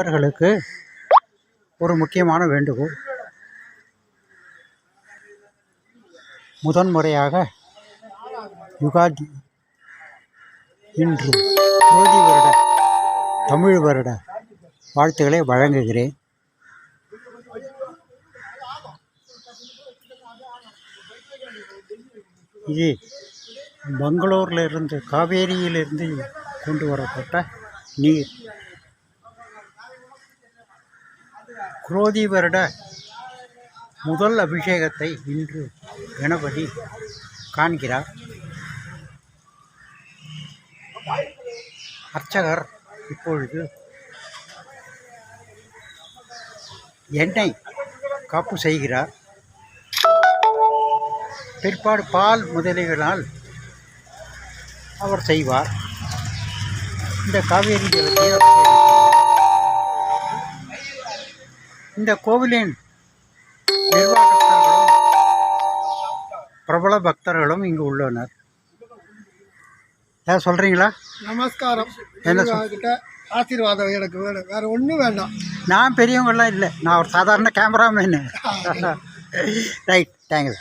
அவர்களுக்கு ஒரு முக்கியமான வேண்டுகோள். முதன்முறையாக யுகாதி இன்று ஜோதி வருட தமிழ் வருட வாழ்த்துக்களை வழங்குகிறேன். இது பெங்களூரில் இருந்து காவேரியிலிருந்து கொண்டு வரப்பட்ட நீர். குரோதி வருட முதல் அபிஷேகத்தை இன்று கணபதி காண்கிறார். அர்ச்சகர் இப்பொழுது எண்ணெய் காப்பு செய்கிறார். பிற்பாடு பால் முதலிகளால் அவர் செய்வார். இந்த காவேரி ஜலத்தை இந்த கோவிலின் நிர்வாகஸ்தர்களும் பிரபல பக்தர்களும் இங்கு உள்ளனர். ஏதாவது சொல்கிறீங்களா நமஸ்காரம். என்ன கிட்ட ஆசீர்வாதம் எனக்கு வேணும் வேற ஒன்றும் வேண்டாம். நான் பெரியவங்களாம் இல்லை. நான் ஒரு சாதாரண கேமராமேனு ரைட் தேங்க்யூ